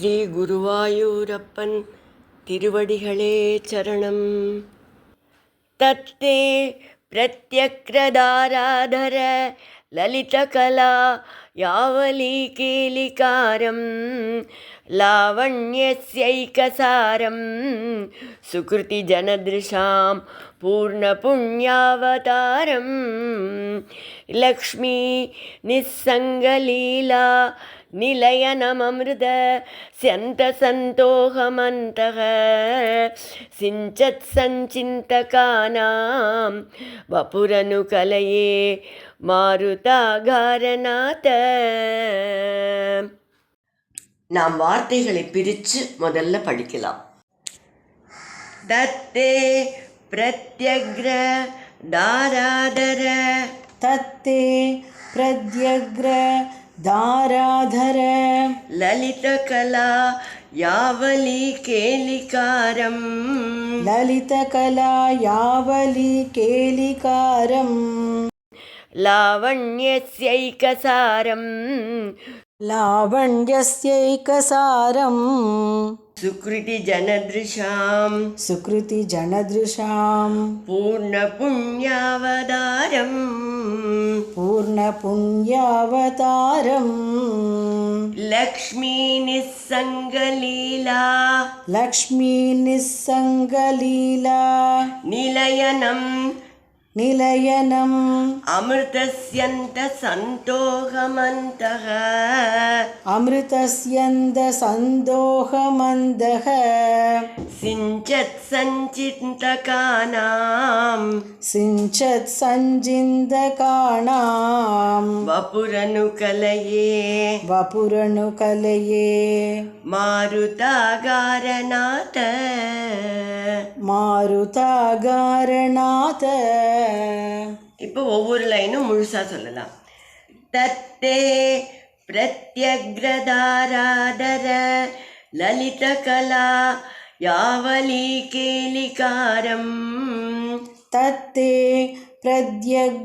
ஸ்ரீ குருவாயூரப்பன் திருவடிகளே சரணம் தத்தே प्रत्यक्रदाराधर ललितकला यावलीकेलिकारं लावण्यस्यैकसारं सुकृतिजनदृशां पूर्णपुण्यावतारं लक्ष्मी निस्सङ्गलीला நிலையனமமிருத சந்த சந்தோகமந்தக சிஞ்சத் சஞ்சிந்தகானாம் வபுரனுகலையே மாருதாகாரநாத. நாம் வார்த்தைகளை பிரித்து முதல்ல படிக்கலாம். தத்தே பிரத்யக்ர தாராதர. தத்தே பிரத்யக்ர दाराधर ललितकला यावली केलिकारम् ललितकला यावली केलिकारम् लावण्यस्यैकसारम् సుకృతి జనదృశాం. సుకృతి జనదృశాం. పూర్ణపుణ్యావతారం పూర్ణపుణ్యావతారం లక్ష్మీనిస్సంగలీలా లక్ష్మీనిస్సంగలీలా నిలయనం நிலையனம். அமிர்தஸ்யந்த சந்தோகமந்தக. அமிர்தஸ்யந்த சந்தோகமந்தக. சிஞ்சத் சஞ்சிந்தகானாம். சிஞ்சத் சஞ்சிந்தகானாம். வபுரனு கலையே வபுரனு கலையே மாருதாகாரநாத. மாருதாகாரநாத. இப்போ ஒவ்வொரு லைனும் முழுசா சொல்லலாம் தத்தே பிரத்யக்ரதாராதர லலிதகலா யாவலி கேலிகாரம் तत्ते प्रद्यग्रदारादर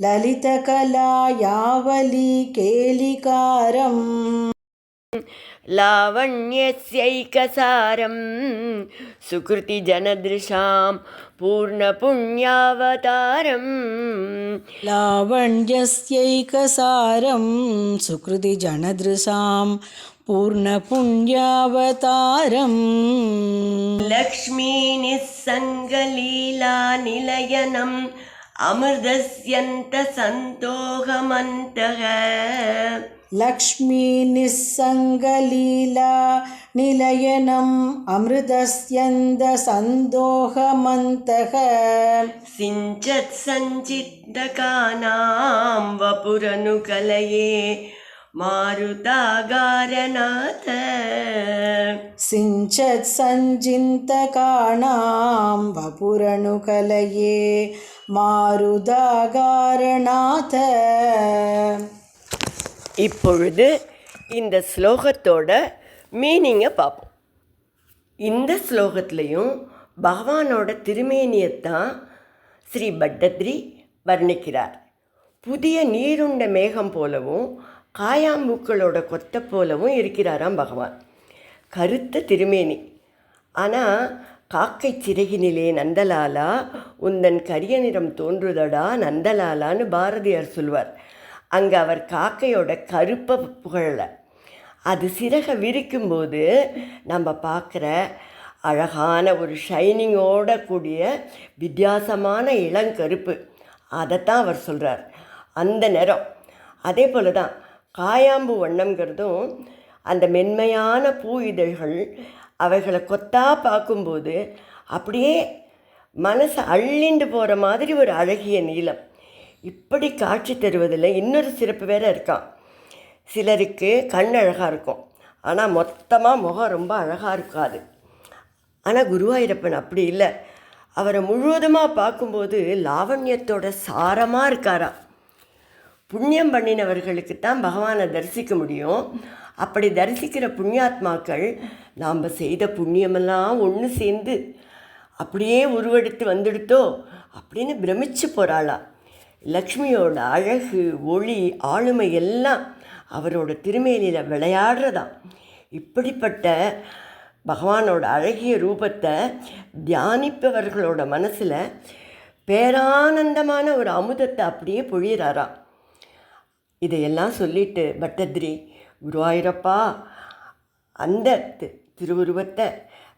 ललितकला यावली केलिकारम् लावण्यस्यैकसारं सुकृतिजनदृशां पूर्णपुण्यावतारम् लावण्यस्यैकसारं सुकृतिजनदृशां पूर्णपुण्यावतारम् लक्ष्मीनिस्सङ्गलीलानिलयनम् अमृतस्यन्तसन्तोषमन्तः लक्ष्मीनिस्सङ्गलीला निलयनम् अमृतस्यन्दसन्दोहमन्तः सिञ्चत्सञ्चित्तकानां वपुरनुकलये मारुतागारनाथ सिञ्चत्सञ्चिन्तकाणां वपुरनुकलये मारुदागारणाथ இப்பொழுது இந்த ஸ்லோகத்தோட மீனிங்கை பார்ப்போம். இந்த ஸ்லோகத்துலேயும் பகவானோட திருமேனியத்தான் ஸ்ரீ பட்டத்ரி வர்ணிக்கிறார். புதிய நீருண்ட மேகம் போலவும் காயாம்பூக்களோட கொத்த போலவும் இருக்கிறாராம் பகவான். கருத்த திருமேனி. ஆனால் காக்கை சிறகினிலே நந்தலாலா உந்தன் கரிய நிறம் தோன்றுதடா நந்தலாலான்னு பாரதியார் சொல்வார். அங்கே அவர் காக்கையோட கருப்பை புகழலை. அது சிறகை விரிக்கும்போது நம்ம பார்க்குற அழகான ஒரு ஷைனிங்கோட கூடிய வித்தியாசமான இளங்கருப்பு அதைத்தான் அவர் சொல்கிறார் அந்த நிறம். அதே போல் தான் காயாம்பு வண்ணம்ங்கிறதும் அந்த மென்மையான பூ இதழ்கள் அவைகளை கொத்தா பார்க்கும்போது அப்படியே மனசை அள்ளிண்டு போகிற மாதிரி ஒரு அழகிய நீளம். இப்படி காட்சி தருவதில் இன்னொரு சிறப்பு வேற இருக்கான் சிலருக்கு கண் அழகாக இருக்கும். ஆனால் மொத்தமாக முகம் ரொம்ப அழகாக இருக்காது. ஆனால் குருவாயூரப்பன் அப்படி இல்லை. அவரை முழுவதுமாக பார்க்கும்போது லாவண்யத்தோட சாரமாக இருக்காராம் புண்ணியம் பண்ணினவர்களுக்கு தான் பகவானை தரிசிக்க முடியும். அப்படி தரிசிக்கிற புண்ணியாத்மாக்கள் நாம் செய்த புண்ணியமெல்லாம் ஒன்று சேர்ந்து அப்படியே உருவெடுத்து வந்துடுத்தோ அப்படின்னு பிரமிச்சு போகிறாளா லக்ஷ்மியோட அழகு ஒளி ஆளுமை எல்லாம் அவரோட திருமேனியில் விளையாடுறதாம். இப்படிப்பட்ட பகவானோட அழகிய ரூபத்தை தியானிப்பவர்களோட மனசில் பேரானந்தமான ஒரு அமுதத்தை அப்படியே பொழியிறாராம். இதையெல்லாம் சொல்லிட்டு பட்டத்ரி குருவாயூரப்பா அந்த திருவுருவத்தை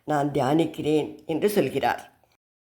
நான் தியானிக்கிறேன் என்று சொல்கிறார்.